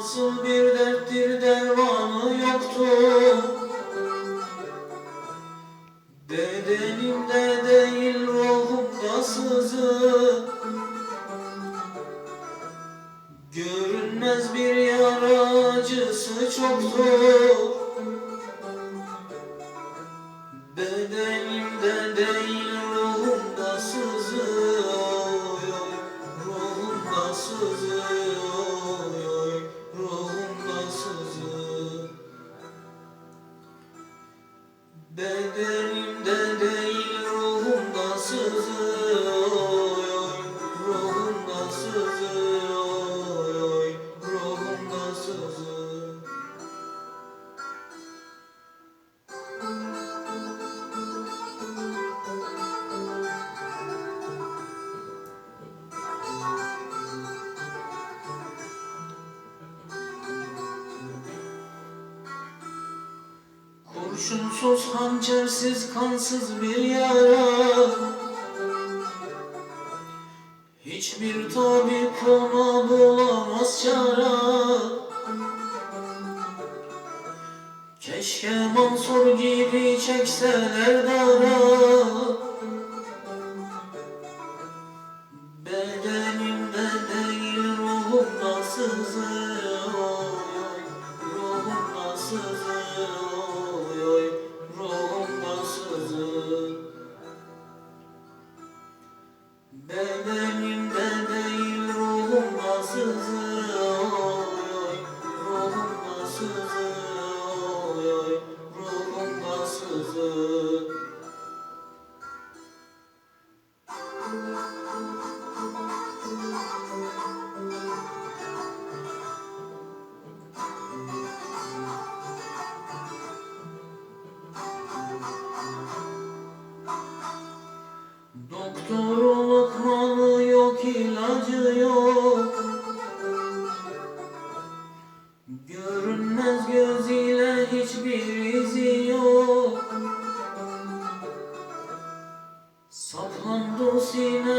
Nasıl bir derttir dermanı yoktu. Bedenimde değil ruhumda sızı. Görünmez bir yara acısı çoktur Bedenimde Kurşunsuz, hançersiz, kansız bir yara. Hiçbir tabip ona bulamaz çara. Keşke Mansur gibi çekseler dara. Bedenimde değil ruhumda sızıyor Ruhumda sızıyor Bedenimde değil ruhumda sızıyor Ruhumda sızıyor Ruhumda Doktorun sin